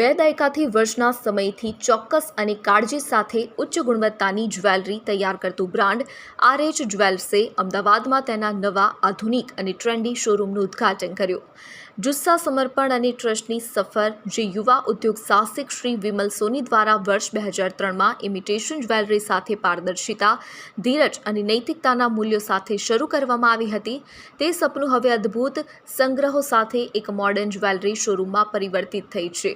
બે દાયકાથી વર્ષના સમયથી ચોક્કસ અને કાળજી સાથે ઉચ્ચ ગુણવત્તાની જ્વેલરી તૈયાર કરતું બ્રાન્ડ આર એચ જ્વેલ્સે અમદાવાદમાં તેના નવા આધુનિક અને ટ્રેન્ડી શોરૂમનું ઉદ્ઘાટન કર્યું. જુસ્સા સમર્પણ અને ટ્રસ્ટની સફર, જે યુવા ઉદ્યોગ સાહસિક શ્રી વિમલ સોની દ્વારા વર્ષ બે હજાર ત્રણમાં ઇમિટેશન જ્વેલરી સાથે પારદર્શિતા, ધીરજ અને નૈતિકતાના મૂલ્યો સાથે શરૂ કરવામાં આવી હતી. તે સપનું હવે અદ્ભુત સંગ્રહો સાથે એક મોડર્ન જ્વેલરી શોરૂમમાં પરિવર્તિત થઈ છે.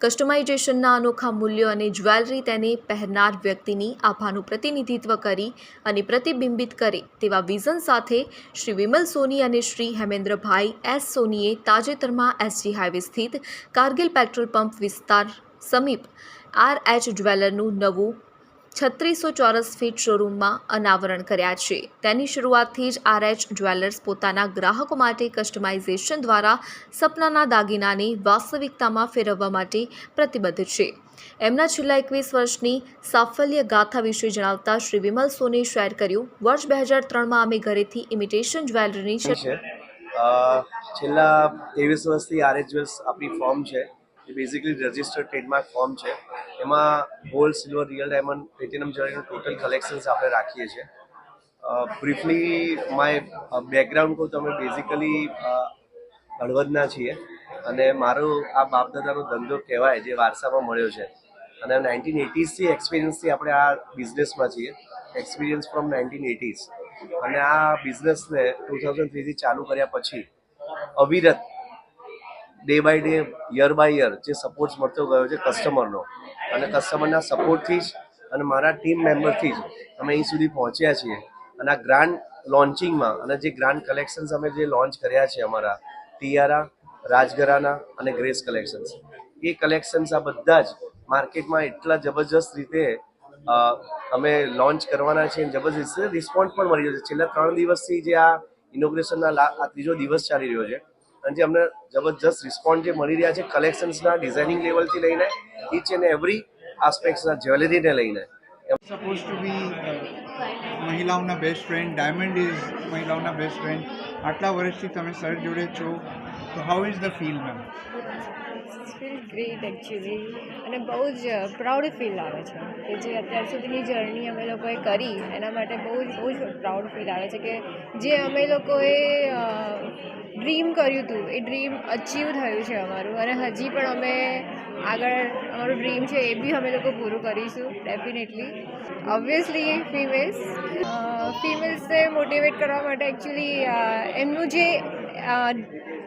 કસ્ટમાઇઝેશનના અનોખા મૂલ્યો અને જ્વેલરી તેને પહેરનાર વ્યક્તિની આભાનું પ્રતિનિધિત્વ કરી અને પ્રતિબિંબિત કરે તેવા વિઝન સાથે શ્રી વિમલ સોની અને શ્રી હેમેન્દ્રભાઈ એસ સોનીએ તાજેતરમાં એસજી હાઈવે સ્થિત કારગિલ પેટ્રોલ પંપ વિસ્તાર સમીપ આર એચ જ્વેલરનું નવું છત્રીસો ચોરસ ફીટ શોરૂમમાં અનાવરણ કર્યા છે. તેની શરૂઆતથી જ આરએચ જ્વેલર્સ પોતાના ગ્રાહકો માટે કસ્ટમાઇઝેશન દ્વારા સપનાના દાગીનાને વાસ્તવિકતામાં ફેરવવા માટે પ્રતિબદ્ધ છે. એમના છેલ્લા એકવીસ વર્ષની સાફલ્ય ગાથા વિશે જણાવતા શ્રી વિમલ સોને શેર કર્યું, વર્ષ બે હજાર ત્રણમાં અમે ઘરેથી ઇમિટેશન જ્વેલરીની છેલ્લા ત્રેવીસ વર્ષથી આરએચ જ્વેલ્સ આપણી ફોર્મ છે. બેઝિકલી રજિસ્ટર્ડ ટ્રેડમાર્ક ફોર્મ છે. એમાં gold, silver, real diamond platinum જ્વેલરીનું total collections આપણે રાખીએ છીએ. બ્રીફલી માય બેકગ્રાઉન્ડ કહું અમે બેઝિકલી હળવદના છીએ અને મારો આ બાપદાદાનો ધંધો કહેવાય જે વારસામાં મળ્યો છે. અને નાઇન્ટીન એટીઝથી એક્સપિરિયન્સથી આપણે આ બિઝનેસમાં છીએ. એક્સપિરિયન્સ ફ્રોમ નાઇન્ટીન એટીઝ અને આ બિઝનેસને ટુ થાઉઝન્ડ થ્રીથી ચાલુ કર્યા પછી અવિરત day by day year by year જે સપોર્ટ મળતો ગયો છે કસ્ટમરનો અને કસ્ટમરના સપોર્ટથી જ અને મારા ટીમ મેમ્બરથી જ અમે અહીં સુધી પહોંચ્યા છીએ. અને આ ગ્રાન્ડ લોન્ચિંગમાં અને જે ગ્રાન્ડ કલેક્શન્સ અમે જે લોન્ચ કર્યા છે અમારા ટિયારા રાજગરાના અને ગ્રેસ કલેક્શન્સ એ કલેક્શન્સ આ બધા જ માર્કેટમાં એટલા જબરજસ્ત રીતે અમે લોન્ચ કરવાના છીએ જબરજસ્ત રિસ્પોન્સ પણ મળી રહ્યો છે. છેલ્લા ત્રણ દિવસથી જે આ ઇનોગ્રેશનના આ ત્રીજો દિવસ ચાલી રહ્યો છે. અને જે અમને જબરજસ્ત રિસ્પોન્સ જે મળી રહ્યા છે કલેક્શન્સના ડિઝાઇનિંગ લેવલથી લઈને ઈચ એન્ડ એવરી આસ્પેક્ટ્સના જ્વેલરીને લઈને. સપોઝ ટુ બી મહિલાઓના બેસ્ટ ફ્રેન્ડ ડાયમંડ ઇઝ મહિલાઓના બેસ્ટ ફ્રેન્ડ આટલા વર્ષથી તમે સર જોડે છો તો how is the feel ma'am feel great actually અને બહુ જ પ્રાઉડ ફીલ આવે છે. કે જે અત્યાર સુધીની જર્ની અમે લોકોએ કરી એના માટે બહુ જ બહુ જ પ્રાઉડ ફીલ આવે છે કે જે અમે લોકોએ ડ્રીમ કર્યું હતું એ ડ્રીમ અચીવ થયું છે અમારું. અને હજી પણ અમે આગળ અમારું ડ્રીમ છે એ બી અમે લોકો પૂરું કરીશું ડેફિનેટલી ઓબ્વિયસલી ફિમેલ્સ ફિમેલ્સને મોટિવેટ કરવા માટે એકચ્યુઅલી એમનું જે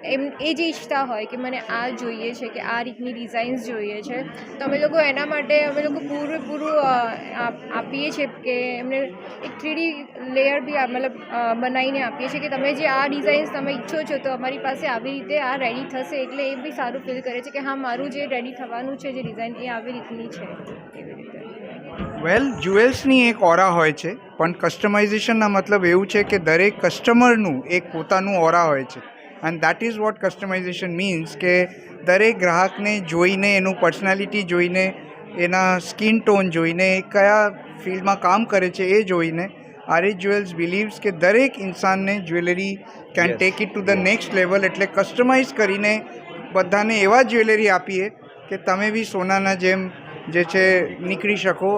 એમ, એ જ ઈચ્છતા હોય કે મને આ જોઈએ છે કે આ રીતની ડિઝાઇન્સ જોઈએ છે. તો અમે લોકો એના માટે અમે લોકો પૂરેપૂરું આપીએ છીએ કે એમને એક થ્રીડી લેયર બી મતલબ બનાવીને આપીએ છીએ કે તમે જે આ ડિઝાઇન્સ તમે ઈચ્છો છો તો અમારી પાસે આવી રીતે આ રેડી થશે એટલે એ બી સારું ફીલ કરે છે કે હા, મારું જે રેડી થવાનું છે, જે ડિઝાઇન એ આવી રીતની છે. એવી રીતે. વેલ જ્યુએલ્સની એક ઓરા હોય છે. પણ કસ્ટમાઇઝેશનના મતલબ એવું છે કે દરેક કસ્ટમરનું એક પોતાનું ઓરા હોય છે. And that is what customization means કે દરેક ગ્રાહકને જોઈને એનું પર્સનાલિટી જોઈને એના સ્કિન ટોન જોઈને એ કયા ફિલ્ડમાં કામ કરે છે એ જોઈને આર જ્વેલ્સ બિલીવ્સ કે દરેક ઇન્સાનને jewellery can take it to the next level એટલે કસ્ટમાઇઝ કરીને બધાને એવા જ્વેલરી આપીએ કે તમે બી સોનાના જેમ જે છે નીકળી શકો.